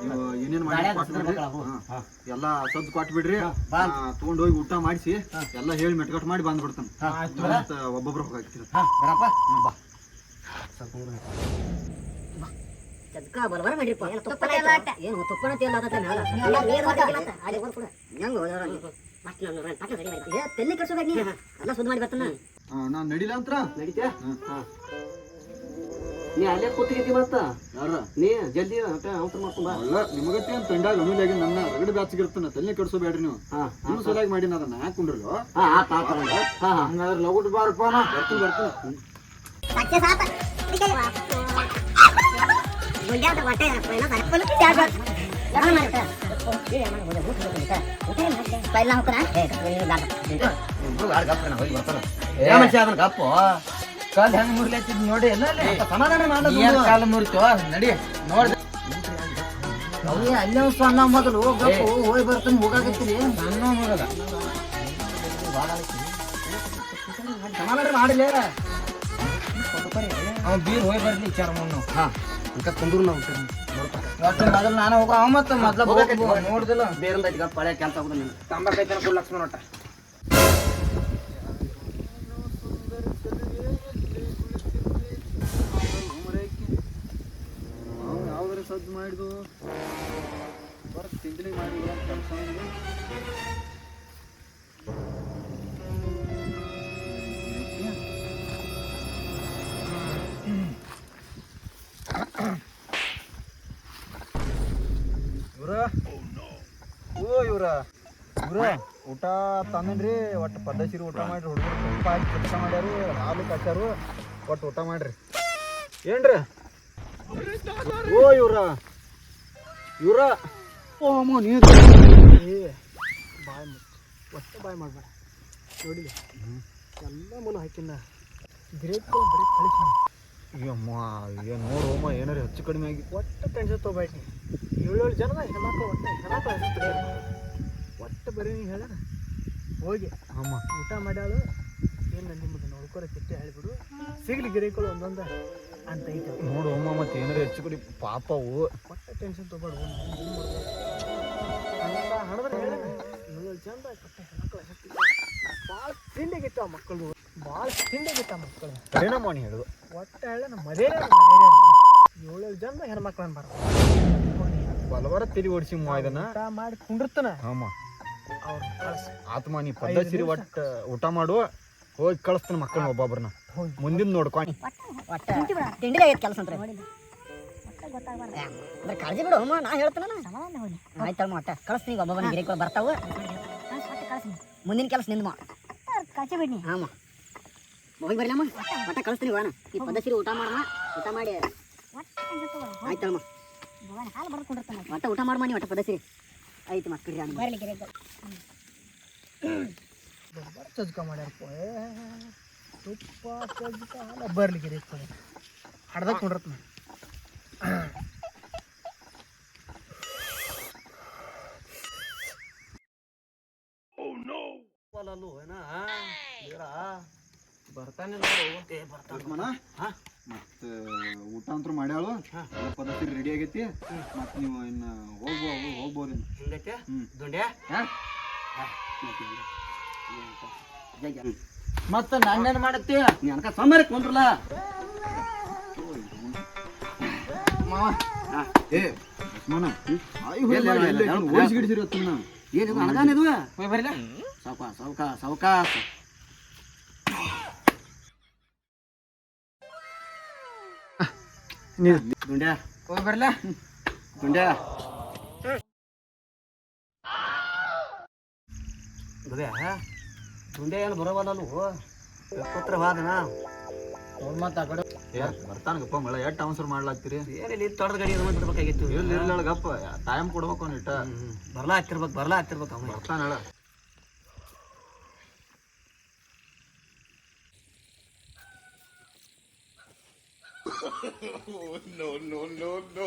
ನೀವು ಏನೇನ್ ಮಾಡಿ ಎಲ್ಲ ಸದ್ದು ಕೊಟ್ಟು ಬಿಡ್ರಿ ತಗೊಂಡ್ ಹೋಗಿ ಊಟ ಮಾಡಿಸಿ ಎಲ್ಲ ಹೇಳಿ ಮೆಟ್ಕಟ್ ಮಾಡಿ ಬಂದ್ಬಿಡ್ತಾನೆ. ಒಬ್ಬೊಬ್ರು ಹೋಗಾಕಿರ ಹಾ ಬರಪ್ಪ. ಬಾ. ಚದ್ಕ ಬಲಬರ ಮಾಡಿರಪ್ಪ ಏನು ತುಪ್ಪನ ಇಲ್ಲ ಏನು ತುಪ್ಪನ ತೇಲ್ ಆಗತ್ತೆ ಮ್ಯಾಲ ಎಲ್ಲ ನೀರ್ ಹಾಕಿಲ್ಲ ಅಲ್ಲಿ ಹೋಗ್ ಕೊಡು ಹೆಂಗ್ ಹೋದ್ರ ಮತ್ತೆ ನಾನು ಪಟ್ಟ ರೆಡಿ ಮಾಡಿ ಏ ತೆಲ್ಲಿ ನೀ. ಎಲ್ಲ ಸುದ್ದಿ ಮಾಡಿ ಬರ್ತಾನ. ನಾನ್ ನಡಿಲ ಅಂತ ನಡೀತ್ಯಾ ನೀ ಅಲ್ಲೇ ಕೂತಿಗಿದ್ದಿ ಮತ್ತ ಯಾರ ನೀ ಜಲ್ದಿ ಅವಸರ ಮಾಡ್ಕೊಂಡ್ ಬಾ ಅಲ್ಲ ನಿಮಗತ್ತೆ ಅಂತ ನನ್ನ ರಗಡ ಬ್ಯಾಚಿಗಿರ್ತಾನ ತಲೆ ನೀವು ಸಲುವಾಗಿ ಮಾಡಿನ ಅದನ್ನ ಹಾಕೊಂಡ್ರಲ್ಲ ಹಂಗಾದ್ರೆ ಲಗುಟ್ ಬಾರಪ್ಪ ನಾ ಬರ್ತೀನಿ ಬರ್ತೀನಿ ಮೊದಲು ಗಪ್ಪು ಹೋಗಿ ಬರ್ತಾನೆ ಹೋಗಾಕತ್ತೀರಿ ಸಣ್ಣ ಮುರದ ಸಮಾಧಾನ ಮಾಡಲೇ ಅವ ಬೀರ್ ಹೋಗಿ ಬರ್ಲಿ ಚರ್ಮನ್ನು ಹಾ ಅಂತ ಕುಂದ್ರು ನಾವು ಮೊದಲು ನಾನು ಹೋಗೋ ಅವ ಮತ್ತ ಮೊದ್ಲ ನೋಡ್ದಿಲ್ಲ. ಗಪ್ಪ ಹಳೆ ಕೆಲಸ ಆಗುದು ನೀನು ತಂಬಾಕೈತನ ಕುಲ್ ಲಕ್ಷ್ಮಣ ಒಟ್ಟ. ನಾವು ಯಾವ್ದಾರ ಸದ್ದು ಮಾಡಿದ್ವು ಇವ್ರ ಊಟ ತಂದನ್ರಿ, ಒಟ್ಟು ಪದ್ಧತಿರಿ ಊಟ ಮಾಡ್ರಿ. ಹುಡುಗರು ತುಪ್ಪ ಹಾಕಿ ಕೆಲಸ ಮಾಡ್ಯಾರು, ಹಾಲು ಕಟ್ಟಾರು ಒಟ್ಟು ಊಟ ಮಾಡ್ರಿ. ಏನ್ರಿ? ಓ, ಇವ್ರ. ಇವ್ರ. ಓ, ಅಮ್ಮ ನೀರು ಬಾಯ್ ಒಟ್ಟು ಬಾಯ್ ಮಾಡಬೇಡ. ನೋಡಿಲ್ಲ ಎಲ್ಲ ಮುಲ ಹಾಕಿನ ಗ್ರೇಟ್ ಬರೀ ಕಳಿಸಿ ಅಯ್ಯಮ್ಮ ಏನು ನೋಡು, ಅಮ್ಮ, ಏನಾರು ಹೆಚ್ಚು ಕಡಿಮೆ ಆಗಿ ಒಟ್ಟು ಟೆನ್ಷನ್ ಏಳು ಏಳು ಜನ ಹೆಣ್ಣಾಕ ಒಟ್ಟೆ ಹೆಣ್ಮಕ್ಳು ಒಟ್ಟು ಬರೀ ನೀ ಹೇಳ ಹೋಗಿ. ಅಮ್ಮ. ಊಟ ಮಾಡ್ಯಾಳು. ಏನು ನಿಮ್ಮದು ನೋಡ್ಕೊರ ಚಿಟ್ಟೆ ಹೇಳಿಬಿಡು. ಸಿಗ್ಲಿ ಗಿರೇಗಳು ಒಂದೊಂದ ಅಂತ ಐತೆ. ನೋಡು ಅಮ್ಮ ಮತ್ತೆ ಏನಾರ ಹೆಚ್ಚು ಕೊಡಿ. ಪಾಪ ಅವು. ಒಟ್ಟು ಟೆನ್ಷನ್ ತೊಗೊಳು ಹಣದ್ರೆ ಹೇಳ. ಚಂದ ಕೊಟ್ಟೆ ಹೆಣ್ಮಕ್ಳು ಭಾಳ ತಿಂಡಿಗಿತ್ತ ಮಕ್ಕಳು. ಭಾಳ ತಿಂಡಿಗಿತ್ತ ಮಕ್ಕಳು. ಪರಿಣಾಮ ನೀ ಹೇಳು. ಒಟ್ಟ ಹೇಳ ನಮ್ಮ ಮದೇರಿ ಮದೇರಿ ಏಳೇಳು ಜನ ಹೆಣ್ಮಕ್ಳನ್ನ ಬರ ಬಲವಾರ ತಿರಿ ಓಡಿಸಿ ಇದನ್ನ. ಮಾಡಿ ಕುಂಡಿರ್ತಾನ. ಅಮ್ಮ. ಆತ್ಮ ನೀ ಪದ್ಧತಿ ಒಟ್ಟ ಊಟ ಮಾಡುವ ಹೋಗಿ ಕಳಿಸ್ತಾನ ಮಕ್ಕಳ ಒಬ್ಬೊಬ್ರನ್ನ. ಮುಂದಿನ ನೋಡ್ಕೊಂಡು ತಿಂಡಿಗೆ ಆಗೈತೆ ಕೆಲಸ ಅಂತ ಅಂದ್ರೆ ಕಾಳಜಿ ಬಿಡು ಅಮ್ಮ ನಾ ಹೇಳ್ತಾನ ಆಯ್ತಮ್ಮ ಒಟ್ಟ ಕಳಿಸ್ತೀನಿ ಈಗ ಒಬ್ಬೊಬ್ಬನ ಗಿರಿಗಳು ಬರ್ತಾವ. ಮುಂದಿನ ಕೆಲಸ ನಿಂದು ಕಳ್ಸಿ ಬಿಡ್ನಿ. ಹಾಂ ಹೋಗಿ ಬರ್ಲಿ ಅಮ್ಮ. ಒಟ್ಟ ಕಳಿಸ್ತೀನಿ ವಾಣ ಈ ಪದ್ಧತಿ ಊಟ ಮಾಡಮ್ಮ ಊಟ ಮಾಡಿ. ಆಯ್ತಮ್ಮ ಒಟ್ಟ ಊಟ ಮಾಡಮ್ಮ ನೀವು ಒಟ್ಟ ಪದ್ಧತಿ ಐತಿ ಮಕ್ಕಳ್ರಿ ಬರ್ಲಿಕ್ಕೆ ಚಜ್ಕ ಮಾಡ್ಯಾರಪ್ಪ ತುಪ್ಪ ಚಜ್ಕ ಹಾಲ ಬರ್ಲಿ ಓ ಹಡ್ದಾಗ ಕುಂಡಿರ್ತಾನ ಬರ್ತಾನೆ ನೋಡು ಲಕ್ಷ್ಮಣ ಮತ್ತೆ ಊಟ ಅಂತೂ ಮಾಡ್ಯಾಳು. ಪದ್ಧತಿ ರೆಡಿ ಆಗೈತಿ. ಮತ್ತೆ ನೀವು ಇನ್ನ ಹೋಗ್ಬೋದು ಹೋಗ್ಬೋದು ಇನ್ನು. ಹಿಂಗೈತೆ? ಹ್ಮ್. ದುಂಡ್ಯಾ? ಮತ್ತ ನಾನೇನ್ ಮಾಡತ್ತಿ? ನೀ ಅನ್ಕ ಸೋಮಾರಿ ಕುಂದ್ರಲ್ಲ ಏ. ಏನಿದು ಅಣಗಾನ ಇದು ಬರ್ಲ ಸಾವ್ಕಾಸ್ ಸಾವ್ಕಾಸ್ ಸಾವ್ಕಾಸ್ ಹೋಗಿ ಬರ್ಲ? ಗುಡ್ಯಾ. ಏನು ಬರೋವಲ್ಲ ಪುತ್ರ ವಾದನ? ಏ, ಬರ್ತಾನಗಪ್ಪ ಮಳೆ. ಎಷ್ಟು ಅವಸರ ಮಾಡ್ಲಾಗ್ತೀರಿ ಏನಿಲ್ಲ ಇಲ್ಲಿ ತೊಡೆದ ಗಡಿ ಅದನ್ನ ಇಲ್ಲಿ ಇರ್ಲಿ ಇರ್ಲಾಳಗಪ್ಪ ಟೈಮ್ ಕೊಡ್ಬೇಕು ಬರ್ಲಾ ಹತ್ತಿರ್ಬೇಕು ಬರ್ಲಾ ಹತ್ತಿರ್ಬೇಕು ಬರ್ತಾನ ಹೇಳ. [laughs] no, no, no, no.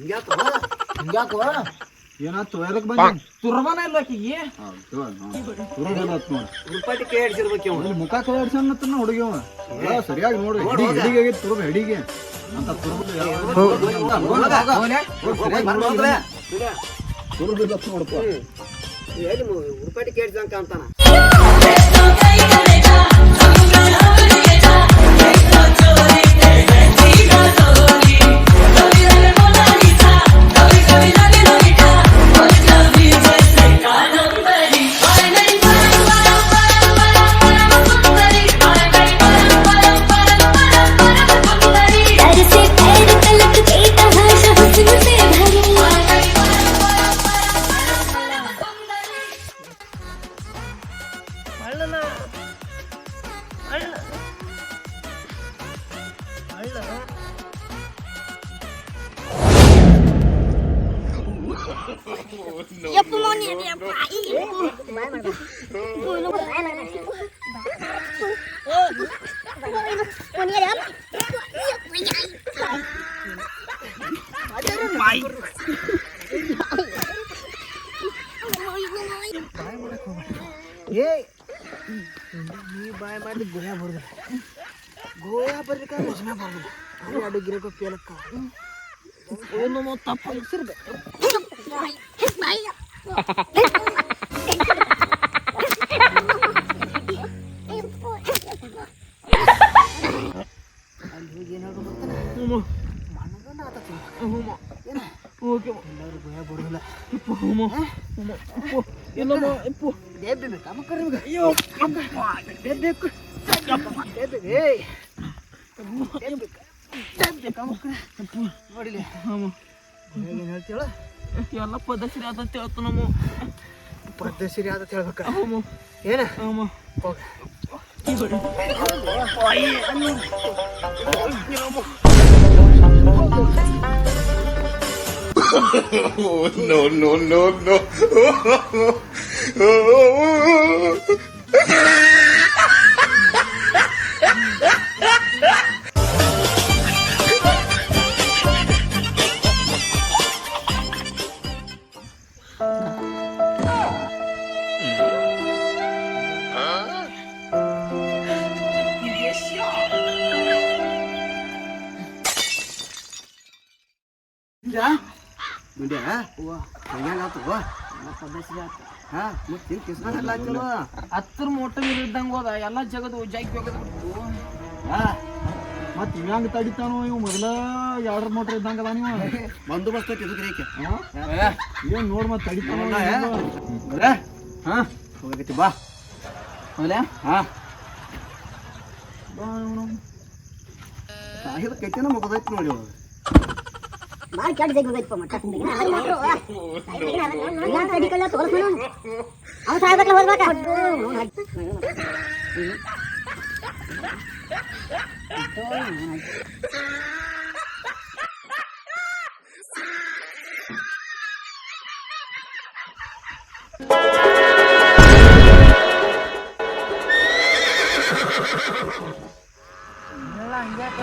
Enggak kemana? Enggak kemana? ಏನಾಯ್ತು? ಎದಕ್ ಬಂದಿ. ತುರ್ಬನ ಇಲ್ಲ ಆಕಿಗೆ? ಉರುಪಾಟಿ ಕೈ ಹಿಡ್ಸಿರ್ಬೇಕು ಅವನು ಮುಖ ಕಳ್ಸನ್ನ ಹುಡುಗಿ ಅವ ಸರಿಯಾಗಿ ನೋಡು. ಹಿಡಿ ಹಿಡಿಗೆ ಆಗಿತ್ತು ತುರ್ಬ ಹಿಡಿಗೆ. ಅಂತ ತುರ್ಬ ತುರ್ಬಿಲ್ಲ ನೋಡ್ಕೊ ಎಲ್ಲಿ ಮು- ಉರುಪಾಟಿ அழுனா அழு அழு Ya pun mau ni dia pai. Mana? Bunuh mana nak? Oh, mana dia? ಎರಡು ಗಿರಕ ಪೇಲಕ್ಕ ಏನು ತಪ್ಪ ಹೆಸರು ಅಲ್ಲಿ ಹೋಗಿ ಏನಾದ್ರು ಬರ್ತಾನೆ ಮನಗಂಡ ಆತ ಓಕೆ ಎಲ್ಲರೂ ಭಯ ಬರೋದಿಲ್ಲ ಇಪ್ಪು ಹೋಮ ಇಲ್ಲಮ್ಮ ಇಪ್ಪು ದೇಬ್ ಬೇಕಾ ಮಕ್ಕಳು ನಿಮ್ಗೆ ಅಯ್ಯೋ ದೇಬ್ ಬೇಕು ದೇಬ್ ಬೇಕು ಏಯ್ ದೇಬ್ ಬೇಕಾ ದೇಬ್ ಬೇಕಾ ಮಕ್ಕಳು ನೋಡಿಲಿ ಏನು ಹೇಳ್ತೀಳ ಎಲ್ಲ ಪದ್ಧತಿ ಆದಂತ ಹೇಳ್ತು ನಮ್ಮ ನೋ ನೋ ಹೇಳ್ಬೇಕ ಹೋಗ ಮಂಡ್ಯ ಹಂಗಾತು ಪದ್ಧತಿ ಆತ ಹಾ ಮತ್ತೆ ಕಿಸ್ನ ಎಲ್ಲ ಚಲೋ ಹತ್ರ ಮೋಟ ಇದ್ದಂಗ ಹೋದ ಎಲ್ಲ ಜಗದು ಜಾಗಿ ಬಿಟ್ಟು ಹಾ ಮತ್ತೆ ಇವ್ ಹೆಂಗ್ ತಡಿತಾನೋ ಇವ್ ಮೊದಲ ಎರಡರ ಮೋಟ್ರ್ ಇದ್ದಂಗ ಅದ ನೀವು ಬಂದೋಬಸ್ತ್ ಐತಿ ಇದಕ್ಕೆ ರೇಖೆ ಏನ್ ನೋಡಿ ಮತ್ತೆ ತಡಿತಾನೋ. ಹಾ ಹೋಗತಿ ಬಾ. ಹೌದಾ ಹಾ. ಸಾಹಿದ ಕೆಟ್ಟಿನ ಮುಗದೈತಿ ನೋಡಿ ಅವಾಗ ಬಾಳ ಕೆಟ್ಟ ಜಗ್ ಹೋಗೈತಪ್ಪ ಮಟ್ಟ ಅಡಿಕಲ್ಲ ತೋರಿಸ್ನು ಅವ್ನು ಸಾಯ್ಬೇಕಲ್ಲ ಹೋಗ್ಬೇಕ ಎಲ್ಲ ಹಂಗ್ಯಾಕ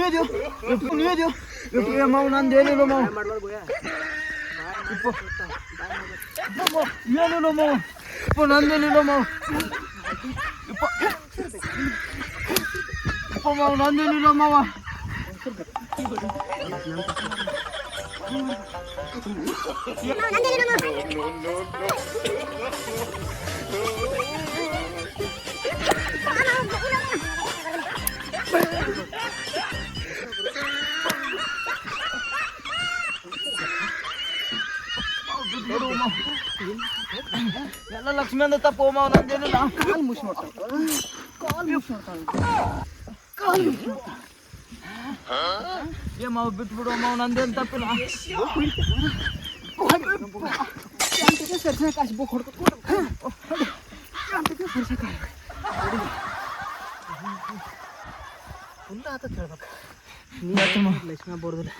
ಇಪ್ಪು ಮಾವು ನೀದಿವು ಇಪ್ಪು ನೀದಿವು ಇಪ್ಪು ಏ ಮಾವು ನಂದು ಏನಿಲ್ಲ ಮಾವು ಇಪ್ಪು ಇಪ್ಪು ಮಾವು ಏನಿಲ್ಲ ಮಾವು ಇಪ್ಪು ನಂದೇನಿಲ್ಲ ಮಾವು ಇಪ್ಪ ಇಪ್ಪ ಮಾವು ನಂದೇನಿಲ್ಲ ಮಾವ ಎಲ್ಲ ಲಕ್ಷ್ಮಿ ಅಂದ ತಪ್ಪ ಹೋಮ ನಂದೇನಿಲ್ಲ ಕಾಲ್ ಮುಷ್ ನೋಡ್ತಾಳ ಕಾಲ್ ಮುಷ್ ನೋಡ್ತಾಳ ಕಾಲು ನೋಡ್ತಾಳ ಏ ಮಾವ ಬಿಟ್ಬಿಡು ಮಾವ ನಂದೇನು ತಪ್ಪಿಲ್ಲ ಸರ್ಸನ ಕಾಶಿ ಬುಕ್ ಹೊಡ್ಕೊ. ಶಾಂತಿಗೆ ಸರ್ಸ ಕಾಶಿ ಫುಲ್ ಆತ ಕೇಳ್ಬೇಕು. ಲಕ್ಷ್ಮಣ ಬರ್ದಿಲ್ಲ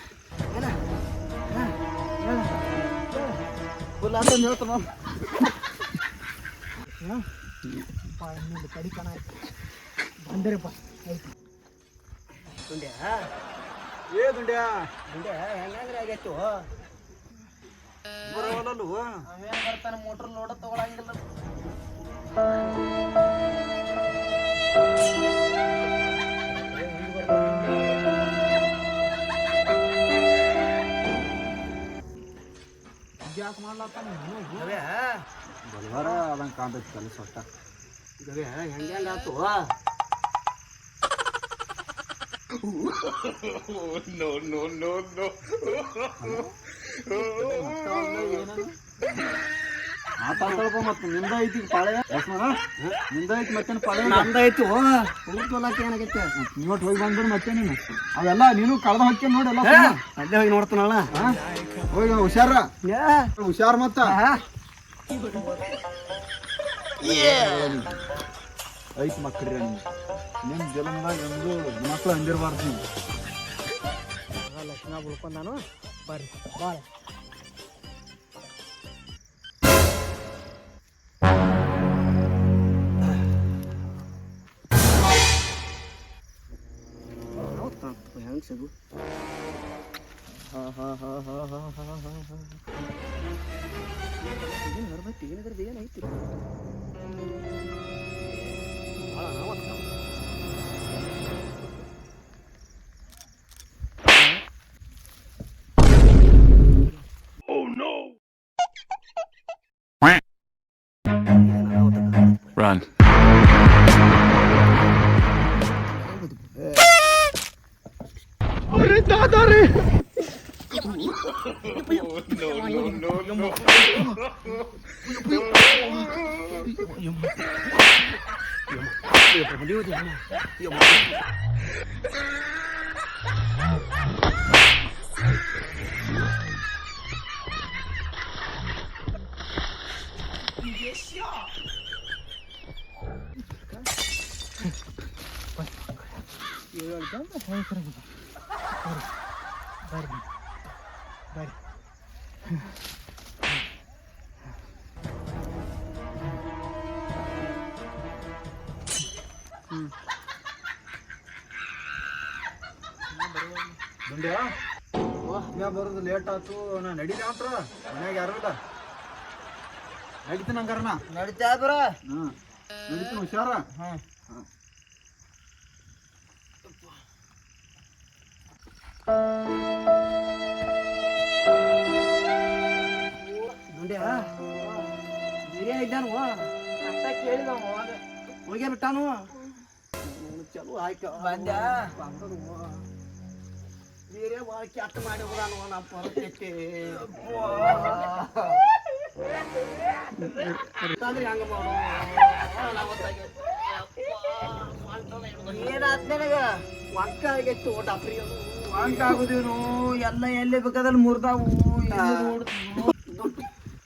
ಫುಲ್ ಹೇಳ್ತಾನ ಕಡಿ ಕಣ ಆಯ್ತು ಬಂದರಪ್ಪ ದುಂಡ್ಯಾ ಏ ದುಂಡ್ಯ ದುಂಡ್ಯಾ ಹೆಂಗಂದ್ರೆ ಆಗೈತು ಬರೋವಲ್ಲಲ್ವ ಅವೇನ್ ಬರ್ತಾನ ಮೋಟ್ರ್ ಲೋಡ ತಗೊಳಂಗಿಲ್ಲ ಜಾಕ್ ಮಾಡ್ಲತ್ತಾನ ಬಲ್ವಾರ ಅದಂಗೆ ಕಾಣ್ತೈತಿ ಕೆಲಸ ಒಟ್ಟ ನೋ ಹೆಂಗಾತು ಮಾತಾಡ್ಕೊಳ್ಬ ಮತ್ತೆ ನಿಂದ ಐತಿ ಪಾಳೆ? ನಿಂದ ಐತಿ ಮತ್ತೆ ಪಾಳೆ? ನಂದಾಯ್ತು ಹುಡುಕ್ಲಕ್ಕೆ ಏನಾಗೈತೆ? ಇವತ್ತು ಹೋಗಿ ಬಂದ್ಬಿಡು ಮತ್ತೆ ನೀನು? ಅವೆಲ್ಲ ನೀನು ಕಳೆದ ಹಾಕಿ ನೋಡಿ ಎಲ್ಲ ಅಲ್ಲೇ ಹೋಗಿ ನೋಡ್ತಾನಲ್ಲ. ಹೋಗಿ ಹುಷಾರ. ಹುಷಾರ್ ಮತ್ತ? ಐತ್ ಮಕ್ಕಳ್ರಿ ನಿಮ್ ಜಲಮದಾಗ ಎಂದು ಮಕ್ಕಳು ಅಂದಿರಬಾರ್ದು ನೀವು ಲಕ್ಷ್ಮಣ ಉಳ್ಕೊಂಡಾನು ಬರ್ರಿ ಬಾಳ ಹೆಂಗ್ ಸಿಗು ಏನು ಏಳು ಜನ ಹೆಂಗಸರಾಗಿದ್ದ ಬರ್ರಿ ಬರ್ರಿ ಬರೋದು ಲೇಟ್ ಆತು ನಾ ನಡೀಲಿ ಅಂತ್ರ ಮನ್ಯಾಗ ಯಾರು ಇಲ್ಲ. ನಡೀತೀನಿ ಹಂಗಾರ ನಾ. ನಡಿತಾ ಬರ. ಹ್ಞೂ ನಡೀತೀನಿ ಹುಷಾರ. ದುಂಡ್ಯಾ ಬೇರೆ ಇದ್ದಾನು? ಅತ್ತ ಕೇಳಿದ ಹೋಗೇ ಬಿಟ್ಟಾನು ಚಲೋ ಆಯ್ತು. ಬಂದ್ಯಾ? ಬೇರೆ ಭಾಳ ಕೆಟ್ಟ ಮಾಡಿ ಹೋದಾನು ನಮ್ಮ ಪರಿಸ್ಥಿತಿ ಅಂದ್ರೆ ಹಂಗ ಮಾಡು. ಏನಾತ್ ನನಗ? ಒಕ್ಕ ಆಗೈತು ವಾಂಕ ಆಗುದೇನು? ಎಲ್ಲ ಎಲ್ಲಿ ಬೇಕಾದಲ್ಲಿ ಮುರಿದಾವು.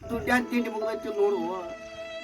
ದುಡ್ಡು ತಿಂಡಿ ಮುಗ್ದೈತಿ ನೋಡು.